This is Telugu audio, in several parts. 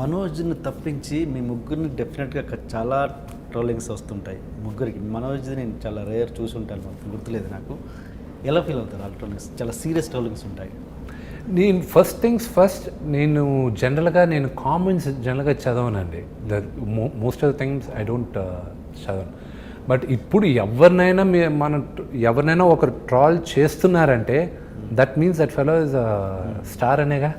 మనోజ్ని తప్పించి మీ ముగ్గురిని డెఫినెట్గా చాలా ట్రోలింగ్స్ వస్తుంటాయి. ముగ్గురికి. మనోజ్ని నేను చాలా రేర్ చూసి ఉంటాను. మొత్తం గుర్తులేదు నాకు. ఎలా ఫీల్ అవుతారు ఆ ట్రోలింగ్స్ చాలా సీరియస్ ట్రోలింగ్స్ ఉంటాయి. నేను ఫస్ట్ థింగ్స్ ఫస్ట్ నేను జనరల్గా నేను కామెంట్స్ జనరల్గా చదవనండి. The most of the things I don't చదవను. But ఇప్పుడు ఎవరినైనా మీ మన ఎవరినైనా ఒకరు ట్రాల్ చేస్తున్నారంటే that means that fellow is star అనేగా?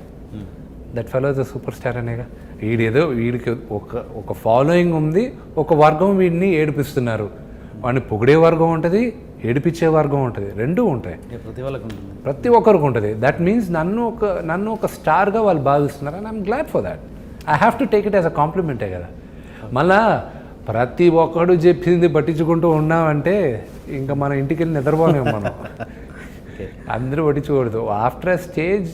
That fellow is a super star అనేగా? వీడేదో వీడికి ఒక ఒక ఫాలోయింగ్ ఉంది ఒక వర్గం వీడిని ఏడిపిస్తున్నారు. వాడిని పొగిడే వర్గం ఉంటుంది ఏడిపించే వర్గం ఉంటుంది. రెండూ ఉంటాయి. ప్రతి వాళ్ళకు ఉంటుంది. ప్రతి ఒక్కరికి ఉంటుంది. దట్ మీన్స్ నన్ను ఒక నన్ను ఒక స్టార్గా వాళ్ళు భావిస్తున్నారు and I'm glad for that I have to take it as a కాంప్లిమెంటే కదా. మళ్ళా ప్రతి ఒక్కడు చెప్పింది పట్టించుకుంటూ ఉన్నామంటే ఇంకా మన ఇంటికి వెళ్ళి నిద్రపోలేము మనం అందరూ పట్టించుకోకూడదు. ఆఫ్టర్ స్టేజ్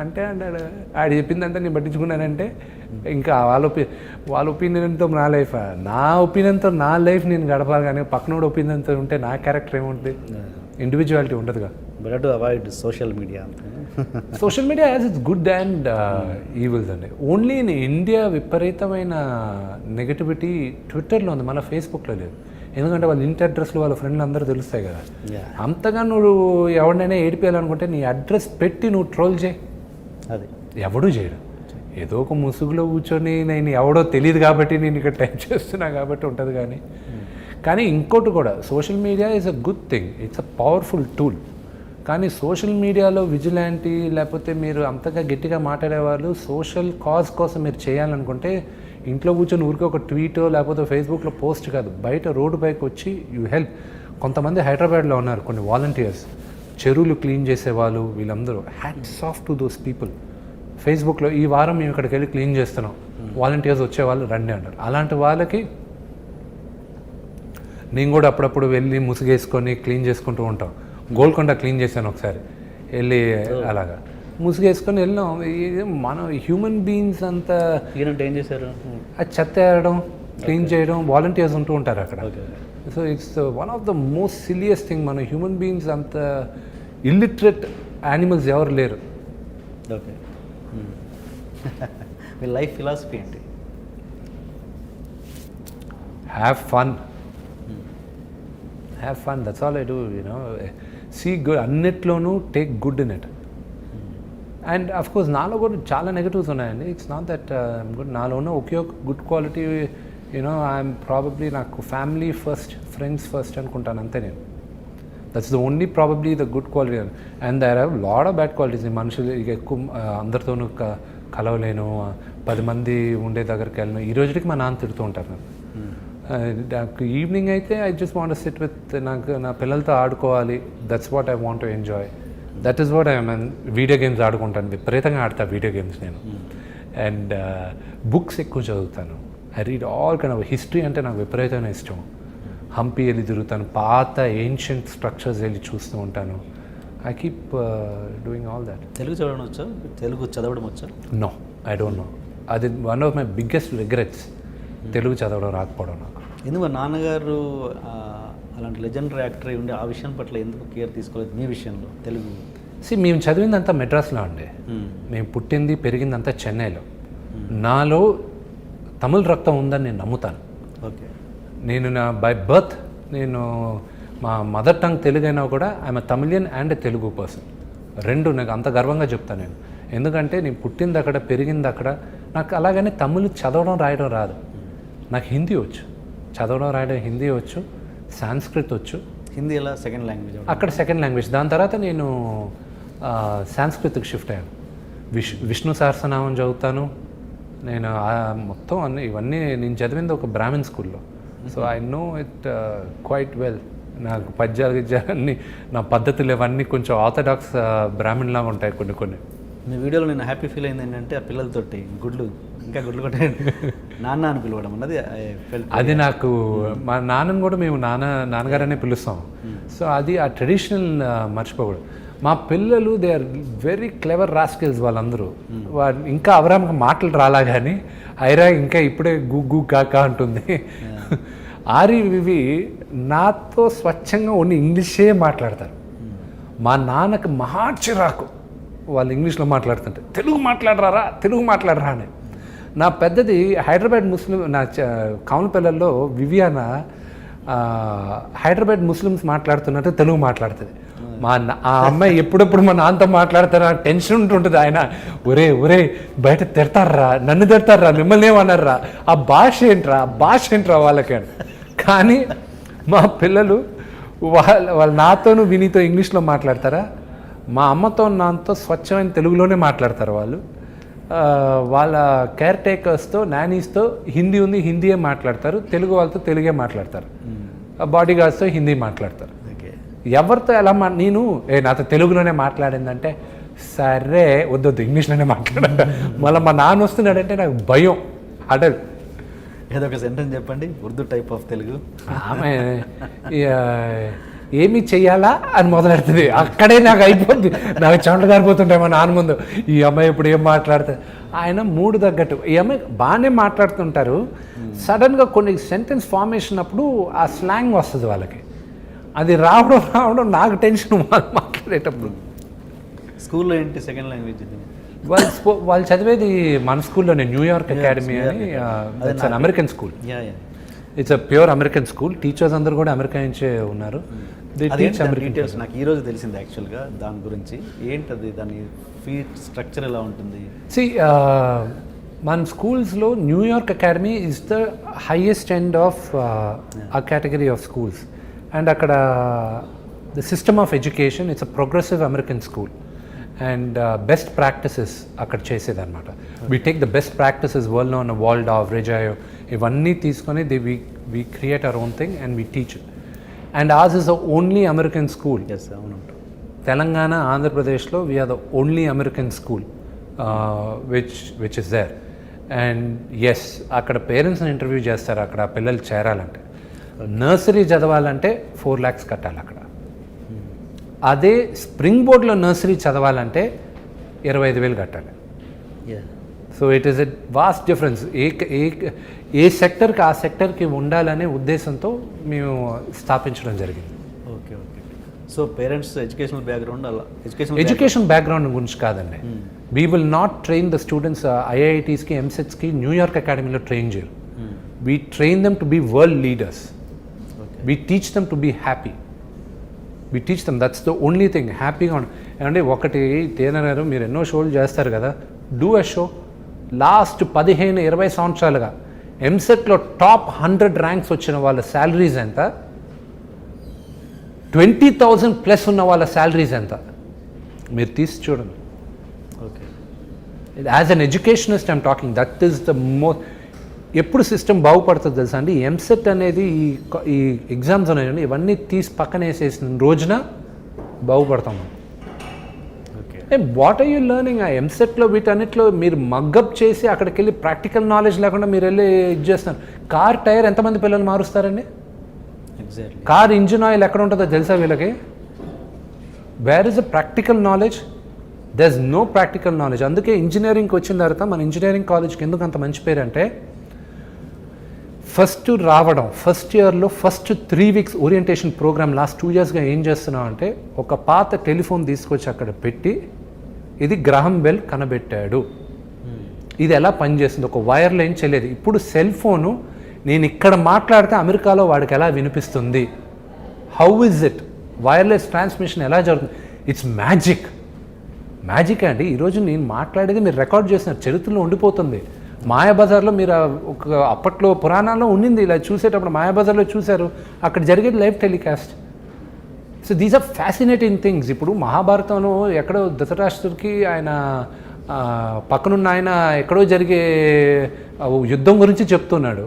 అంటే అంటాడు ఆడు చెప్పిందంటే నేను పట్టించుకున్నానంటే ఇంకా వాళ్ళ ఒపి వాళ్ళ ఒపీనియన్తో నా లైఫ్ నా ఒపీనియన్తో నా లైఫ్ నేను గడపాలి కానీ పక్కనోడు ఒపీనియన్తో ఉంటే నా క్యారెక్టర్ ఏముంటుంది? Individuality ఉండదుగా. But to avoid social media social media as it's good and evils అండి ఓన్లీ ఇన్ ఇండియా విపరీతమైన నెగటివిటీ ట్విట్టర్లో ఉంది మన ఫేస్బుక్లో లేదు. ఎందుకంటే వాళ్ళ ఇంటి అడ్రస్లు వాళ్ళ ఫ్రెండ్లు అందరూ తెలుస్తాయి కదా. అంతగా నువ్వు ఎవరినైనా ఏడిపించాలనుకుంటే నీ అడ్రస్ పెట్టి నువ్వు ట్రోల్ చేయి. అది. ఎవడూ చేయడు. ఏదో ఒక ముసుగులో కూర్చొని నేను ఎవడో తెలియదు కాబట్టి నేను ఇక్కడ టైప్ చేస్తున్నా కాబట్టి ఉంటుంది కానీ. కానీ ఇంకోటి కూడా social media is a good thing it's a powerful tool కానీ సోషల్ మీడియాలో విజిలాంటీ లేకపోతే మీరు అంతగా గట్టిగా మాట్లాడేవాళ్ళు సోషల్ కాజ్ కోసం మీరు చేయాలనుకుంటే ఇంట్లో కూర్చొని ఊరికే ఒక ట్వీటో లేకపోతే ఫేస్బుక్లో పోస్ట్ కాదు. బయట రోడ్డు పైకి వచ్చి యూ హెల్ప్. కొంతమంది హైదరాబాద్లో ఉన్నారు కొన్ని వాలంటీర్స్. చెరువులు క్లీన్ చేసేవాళ్ళు వీళ్ళందరూ. Hats off to those people ఫేస్బుక్లో ఈ వారం మేము ఇక్కడికి వెళ్ళి క్లీన్ చేస్తున్నాం. వాలంటీర్స్ వచ్చేవాళ్ళు రండి అంటారు. అలాంటి వాళ్ళకి నేను కూడా అప్పుడప్పుడు వెళ్ళి ముసుగేసుకొని క్లీన్ చేసుకుంటూ ఉంటాం. గోల్కొండ క్లీన్ చేశాను ఒకసారి. వెళ్ళి అలాగా. ముసుగేసుకొని వెళ్ళాం ఇది మన హ్యూమన్ బీయింగ్స్ అంతా ఏం చేశారు? అది చెత్త ఏరడం క్లీన్ చేయడం వాలంటీర్స్ ఉంటూ ఉంటారు అక్కడ. So it's one of the most silliest thing మన హ్యూమన్ బీయింగ్స్ అంత ఇల్లిటరేట్ యానిమల్స్ ఎవరు లేరు. ఓకే మీ లైఫ్ ఫిలాసఫీ ఏంటి? Have fun have fun that's all I do you know see good అన్నిట్లోనూ take good in it and of course నాలో కూడా చాలా నెగటివ్స్ ఉన్నాయండి. ఇట్స్ నాట్ దట్ గుడ్ నాలో ఉన్న ఒకే ఒక good quality you know I'm probably నాకు ఫ్యామిలీ ఫస్ట్ ఫ్రెండ్స్ ఫస్ట్ అనుకుంటాను అంతే నేను. That's the only probably the good quality and there have lot of bad qualities మనుషులు ఇక ఎక్కువ అందరితోనూ కలవలేను పది మంది ఉండే దగ్గరికి వెళ్ళను. ఈ రోజుకి మా నాన్న తిడుతూ ఉంటారు నన్ను. ఆ, నాకు ఈవినింగ్ అయితే I just want sit with నాకు నా పిల్లలతో ఆడుకోవాలి. That's what I want to enjoy that is what I mean video games ఆడుకుంటాను. విపరీతంగా ఆడతా వీడియో గేమ్స్ నేను. అండ్ బుక్స్ ఎక్కువ చదువుతాను. I read all kind of history అంటే నాకు విపరీతమైన ఇష్టం. హంపి వెళ్ళి తిరుగుతాను. పాత ఏన్షియంట్ స్ట్రక్చర్స్ వెళ్ళి చూస్తూ ఉంటాను. I keep doing all that Telugu చదవడం వచ్చా? తెలుగు చదవడం వచ్చా? నో ఐ డోంట్ నో అది one of my biggest regrets Telugu చదవడం రాకపోవడం నాకు. ఎందుకు నాన్నగారు అలాంటి లెజెండరీ యాక్టర్ ఉండి ఆ విషయం పట్ల ఎందుకు కేర్ తీసుకోలేదు మీ విషయంలో తెలుగు? సి మేము చదివిందంతా మెడ్రాస్లో అండి. మ్మ్. మేము పుట్టింది పెరిగిందంతా చెన్నైలో. నాలో తమిళ రక్తం ఉందని నేను నమ్ముతాను. ఓకే నేను నా బై బర్త్ నేను మా మదర్ టంగ్ తెలుగు అయినా కూడా I'm Tamilian and Telugu person. రెండు నాకు అంత గర్వంగా చెప్తాను నేను. ఎందుకంటే నేను పుట్టింది అక్కడ పెరిగింది అక్కడ నాకు అలాగని తమిళ్ చదవడం రాయడం రాదు. నాకు హిందీ వచ్చు. చదవడం రాయడం హిందీ వచ్చు సాంస్క్రిత్ వచ్చు. హిందీ ఎలా? సెకండ్ లాంగ్వేజ్ అక్కడ సెకండ్ లాంగ్వేజ్ దాని తర్వాత నేను సాంస్కృతికి షిఫ్ట్ అయ్యాను. విష్ విష్ణు సహస్రనామం చదువుతాను. నేను మొత్తం అన్ని ఇవన్నీ నేను చదివింది ఒక బ్రాహ్మణ్ స్కూల్లో. So I know it quite well నాకు పద్యాలు గిద్యాలు అన్నీ నా పద్ధతులు ఇవన్నీ కొంచెం ఆర్థడాక్స్ బ్రాహ్మణ్ లాగా ఉంటాయి కొన్ని కొన్ని. మీ వీడియోలో నేను హ్యాపీ ఫీల్ అయింది ఏంటంటే ఆ పిల్లలతోటి గుడ్లు ఇంకా గుడ్లు కొట్టే నాన్న అని పిలవడం అన్నది అది నాకు మా నాన్నని కూడా మేము నాన్న నాన్నగారనే పిలుస్తాం. సో అది ఆ ట్రెడిషనల్ మర్చిపోకూడదు. మా పిల్లలు they are very clever rascals వాళ్ళందరూ. వా- ఇంకా అవరామకు మాటలు రాలా కానీ ఐరా ఇంకా ఇప్పుడే గు గు కాకా అంటుంది. ఆరి నాతో స్వచ్ఛంగా ఉన్న ఇంగ్లీషే మాట్లాడతారు. మా నాన్నకి మహా చిరాకు వాళ్ళు ఇంగ్లీష్లో మాట్లాడుతుంటే తెలుగు మాట్లాడరారా? తెలుగు మాట్లాడరా? అని. నా పెద్దది హైదరాబాద్ ముస్లిం నా చ- పిల్లల్లో వివియాన హైదరాబాద్ ముస్లిమ్స్ మాట్లాడుతున్నట్టు తెలుగు మాట్లాడుతుంది. మా ఆ అమ్మాయి ఎప్పుడెప్పుడు మా నాన్నతో మాట్లాడతారా? టెన్షన్ ఉంటుంటుంది ఆయన. ఒరే ఒరే బయట తిడతారా? నన్ను తిడతారా? మిమ్మల్ని ఏమన్నారా ఆ భాష ఏంట్రా? భాష ఏంట్రా వాళ్ళకి? అని. కానీ మా పిల్లలు వాళ్ళ వాళ్ళ నాతోను వినీతో ఇంగ్లీష్లో మాట్లాడతారా? మా అమ్మతో నాన్నతో స్వచ్ఛమైన తెలుగులోనే మాట్లాడతారు వాళ్ళు. వాళ్ళ కేర్ టేకర్స్తో నానీస్తో హిందీ ఉంది హిందీయే మాట్లాడతారు తెలుగు వాళ్ళతో తెలుగే మాట్లాడతారు. బాడీ గార్డ్స్తో హిందీ మాట్లాడతారు. ఎవరితో ఎలా మా నేను ఏ నాతో తెలుగులోనే మాట్లాడిందంటే సరే వద్దొద్దు ఇంగ్లీష్లోనే మాట్లాడంట మళ్ళీ మా నాన్న వస్తున్నాడంటే నాకు భయం. అడల్ ఏదో ఒక సెంటెన్స్ చెప్పండి. Urdu type of Telugu. ఆమె ఏమి చెయ్యాలా అని మొదలెడుతుంది. అక్కడే నాకు అయిపోద్ది. నాకు చెమట గారిపోతుంటాయి మా నాన్న ముందు ఈ అమ్మాయి ఇప్పుడు ఏం మాట్లాడుతుంది ఆయన మూడు తగ్గట్టు. ఈ అమ్మాయి బాగానే మాట్లాడుతుంటారు. సడన్గా కొన్ని సెంటెన్స్ ఫార్మేషన్ అప్పుడు ఆ స్లాంగ్ వస్తుంది వాళ్ళకి. అది రావడం రావడం నాకు టెన్షన్ మాట్లాడేటప్పుడు. స్కూల్లో ఏంటి సెకండ్ లాంగ్వేజ్ వాళ్ళు స్పో- వాళ్ళు చదివేది మన స్కూల్లోనే న్యూయార్క్ అకాడమీ అని it's an American school ya ya it's a pure American school teachers అందరూ కూడా అమెరికా నుంచే ఉన్నారు. డీటెయిల్స్ నాకు ఈ రోజు తెలిసింది యాక్చువల్గా దాని గురించి. ఏంటది? దాని ఫీట్ స్ట్రక్చర్ ఎలా ఉంటుంది? సి uh, మన స్కూల్స్లో New York academy is the highest end of a category of schools and అక్కడ the system of education it's a progressive American school and best practices అక్కడ చేసేదన్నమాట. We take the best practices world on world of Reggio ఇవన్నీ తీసుకొని the we we create our own thing and we teach and us is the only American school Telangana ఆంధ్రప్రదేశ్లో we're the only American school which which is there and yes అక్కడ పేరెంట్స్ని ఇంటర్వ్యూ చేస్తారు అక్కడ పిల్లలు చేరాలంటే. నర్సరీ చదవాలంటే ఫోర్ ల్యాక్స్ కట్టాలి అక్కడ. అదే స్ప్రింగ్ బోర్డ్లో నర్సరీ చదవాలంటే ఇరవై ఐదు వేలు కట్టాలి. Ya so it is a vast difference. ఏ ఏ ఏ సెక్టర్కి ఆ సెక్టర్కి ఉండాలనే ఉద్దేశంతో మేము స్థాపించడం జరిగింది. Okay okay so parents educational background అలా ఎడ్యుకేషన్ ఎడ్యుకేషన్ బ్యాక్గ్రౌండ్ గురించి కాదండి. We will not train the students ఐఐటీస్కి ఎంసెట్స్కి న్యూయార్క్ అకాడమీలో ట్రైన్ చేయరు. We train them to be world leaders okay we teach them to be happy we teach them that's the only thing హ్యాపీగా ఏమంటే ఒకటి తేన గారు మీరు ఎన్నో షోలు చేస్తారు కదా. డూ అ షో లాస్ట్ పదిహేను ఇరవై సంవత్సరాలుగా. ఎంసెట్లో టాప్ హండ్రెడ్ ర్యాంక్స్ వచ్చిన వాళ్ళ శాలరీస్ ఎంత? ట్వంటీ థౌజండ్ ప్లస్ ఉన్న వాళ్ళ శాలరీస్ ఎంత? మీరు తీసి చూడండి. Okay as an educationist I'm talking that is the మో ఎప్పుడు సిస్టమ్ బాగుపడుతుంది తెలుసా అండి? ఎంసెట్ అనేది ఈ ఈ ఎగ్జామ్స్ ఉన్నాయండి ఇవన్నీ తీసి పక్కన వేసేసిన రోజున బాగుపడతాం okay. What are you learning ఆ ఎంసెట్లో వీటన్నిటిలో మీరు మగ్గప్ చేసి అక్కడికి వెళ్ళి ప్రాక్టికల్ నాలెడ్జ్ లేకుండా మీరు వెళ్ళి ఇది చేస్తున్నారు. కార్ టైర్ ఎంతమంది పిల్లలు మారుస్తారండి? కార్ ఇంజిన్ ఆయిల్ ఎక్కడ ఉంటుందో తెలుసా వీళ్ళకి? Where is a practical knowledge there is no practical knowledge అందుకే ఇంజనీరింగ్కి వచ్చిన తర్వాత మన ఇంజనీరింగ్ కాలేజ్కి ఎందుకు అంత మంచి పేరు అంటే ఫస్ట్ రావడం ఫస్ట్ ఇయర్లో first three weeks orientation programme last two ఇయర్స్గా ఏం చేస్తున్నాం అంటే ఒక పాత టెలిఫోన్ తీసుకొచ్చి అక్కడ పెట్టి ఇది గ్రహం బెల్ కనబెట్టాడు. ఇది ఎలా పనిచేస్తుంది? ఒక వైర్ లైన్ చెల్లేది ఇప్పుడు సెల్ ఫోను నేను ఇక్కడ మాట్లాడితే అమెరికాలో వాడికి ఎలా వినిపిస్తుంది? How is it wireless transmission ఎలా జరుగుతుంది? ఇట్స్ మ్యాజిక్ మ్యాజిక్ అండి. ఈరోజు నేను మాట్లాడేది మీరు రికార్డ్ చేసిన చరిత్రలో ఉండిపోతుంది. మాయాబజార్లో మీరు ఒక అప్పట్లో పురాణాల్లో ఉండింది ఇలా చూసేటప్పుడు మాయాబజార్లో చూశారు. అక్కడ జరిగేది live telecast. So these are fascinating things ఇప్పుడు మహాభారతంలో ఎక్కడో ధృతరాష్ట్రుడికి ఆయన పక్కనున్న ఆయన ఎక్కడో జరిగే యుద్ధం గురించి చెప్తున్నాడు.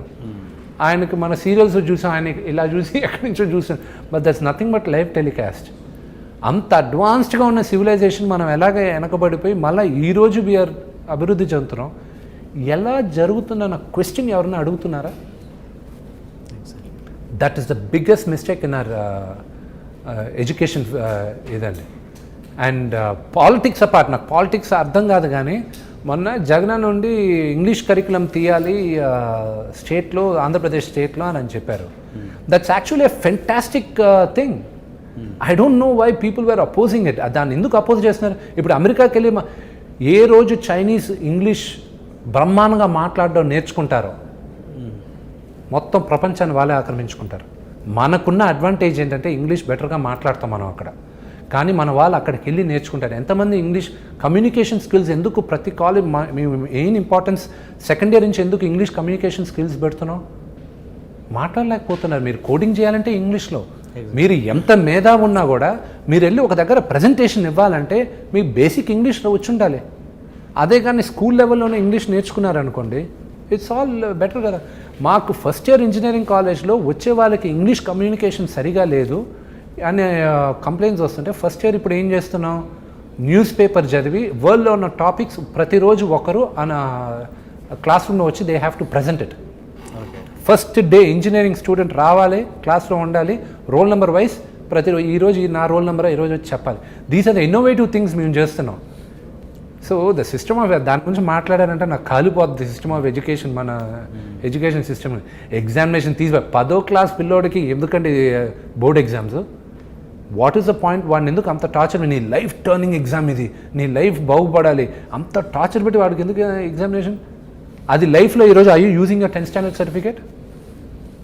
ఆయనకి మన సీరియల్స్ చూసాం ఆయన ఇలా చూసి ఎక్కడి నుంచో చూసాం. But that's nothing but live telecast అంత అడ్వాన్స్డ్గా ఉన్న సివిలైజేషన్ మనం ఎలాగ వెనకబడిపోయి మళ్ళీ ఈరోజు వీఆర్ అభివృద్ధి చెందుతున్నాం. ఎలా జరుగుతుందన్న క్వశ్చన్ ఎవరైనా అడుగుతున్నారా? That is the biggest mistake in our education ఇదండి. అండ్ పాలిటిక్స్ అపార్ట్ నాకు పాలిటిక్స్ అర్థం కాదు కానీ మొన్న జగన్ నుండి ఇంగ్లీష్ కరికులం తీయాలి uh, స్టేట్లో ఆంధ్రప్రదేశ్ స్టేట్లో అని అని చెప్పారు. That's actually a fantastic thing I don't know why people were opposing it దాన్ని ఎందుకు అపోజ్ చేస్తున్నారు? ఇప్పుడు అమెరికాకి వెళ్ళి మా- ఏ రోజు చైనీస్ ఇంగ్లీష్ బ్రహ్మాండంగా మాట్లాడడం నేర్చుకుంటారో. మొత్తం ప్రపంచాన్ని వాళ్ళే ఆక్రమించుకుంటారు. మనకున్న అడ్వాంటేజ్ ఏంటంటే ఇంగ్లీష్ బెటర్గా మాట్లాడతాం మనం అక్కడ. కానీ మన వాళ్ళు అక్కడికి వెళ్ళి నేర్చుకుంటారు. ఎంతమంది ఇంగ్లీష్ కమ్యూనికేషన్ స్కిల్స్ ఎందుకు ప్రతి కాలేజ్ మేము మెయిన్ ఇంపార్టెన్స్ సెకండ్ ఇయర్ నుంచి ఎందుకు ఇంగ్లీష్ కమ్యూనికేషన్ స్కిల్స్ పెడుతున్నాం? మాట్లాడలేకపోతున్నారు. మీరు కోడింగ్ చేయాలంటే ఇంగ్లీష్లో. మీరు ఎంత మేధా ఉన్నా కూడా మీరు వెళ్ళి ఒక దగ్గర ప్రజెంటేషన్ ఇవ్వాలంటే మీకు బేసిక్ ఇంగ్లీష్ వచ్చి ఉండాలి అదే కానీ స్కూల్ లెవెల్లోనే ఇంగ్లీష్ నేర్చుకున్నారనుకోండి ఇట్స్ ఆల్ బెటర్ కదా. మాకు ఫస్ట్ ఇయర్ ఇంజనీరింగ్ కాలేజ్లో వచ్చే వాళ్ళకి ఇంగ్లీష్ కమ్యూనికేషన్ సరిగా లేదు అనే కంప్లైంట్స్ వస్తుంటే ఫస్ట్ ఇయర్ ఇప్పుడు ఏం చేస్తున్నాం? న్యూస్ పేపర్ చదివి వరల్డ్లో ఉన్న టాపిక్స్ ప్రతిరోజు ఒకరు అన క్లాస్ రూమ్లో వచ్చి they have to present it first day engineering student రావాలి క్లాస్లో ఉండాలి రోల్ నెంబర్ వైజ్ ప్రతి ఈ రోజు ఈ నా రోల్ నెంబర్ ఈ రోజు వచ్చి చెప్పాలి. These are the innovative things మేము చేస్తున్నాం. సో ద సిస్టమ్ ఆఫ్ దాని గురించి మాట్లాడారంటే నాకు కాలిపోద్ది సిస్టమ్ ఆఫ్ ఎడ్యుకేషన్ మన ఎడ్యుకేషన్ సిస్టమ్ ఎగ్జామినేషన్ తీసి పదో క్లాస్ పిల్లోడికి ఎందుకంటే board exams what is the point వాడిని ఎందుకు అంత టార్చర్ నీ లైఫ్ టర్నింగ్ ఎగ్జామ్ ఇది. నీ లైఫ్ బాగుపడాలి. అంత టార్చర్ పెట్టి వాడికి ఎందుకు ఎగ్జామినేషన్ అది లైఫ్లో ఈరోజు I you using a tenth standard certificate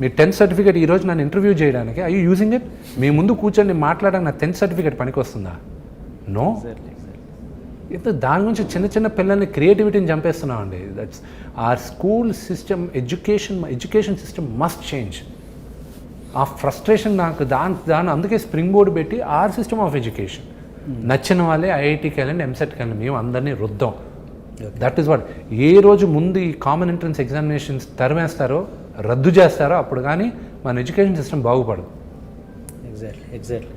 me tenth certificate ఈరోజు నన్ను ఇంటర్వ్యూ చేయడానికి ఐ యూ యూజింగ్ ఇట్ మీ ముందు కూర్చొని మాట్లాడడానికి నా టెన్త్ సర్టిఫికేట్ పనికి వస్తుందా నో ఇంత దాని గురించి చిన్న చిన్న పిల్లల్ని క్రియేటివిటీని చంపేస్తున్నాం అండి that's our school system education education system must change ఆ ఫ్రస్ట్రేషన్ నాకు దాని దాని అందుకే స్ప్రింగ్ బోర్డు పెట్టి ఆర్ సిస్టమ్ ఆఫ్ ఎడ్యుకేషన్ నచ్చిన వాళ్ళే ఐఐటికి వెళ్ళండి ఎంసెట్కి వెళ్ళండి మేము అందరినీ రుద్దాం. దట్ ఈస్ వాట్ ఏ రోజు ముందు ఈ కామన్ ఎంట్రన్స్ ఎగ్జామినేషన్స్ తరిమేస్తారో రద్దు చేస్తారో అప్పుడు కానీ మన ఎడ్యుకేషన్ సిస్టమ్ బాగుపడదు. Exactly exactly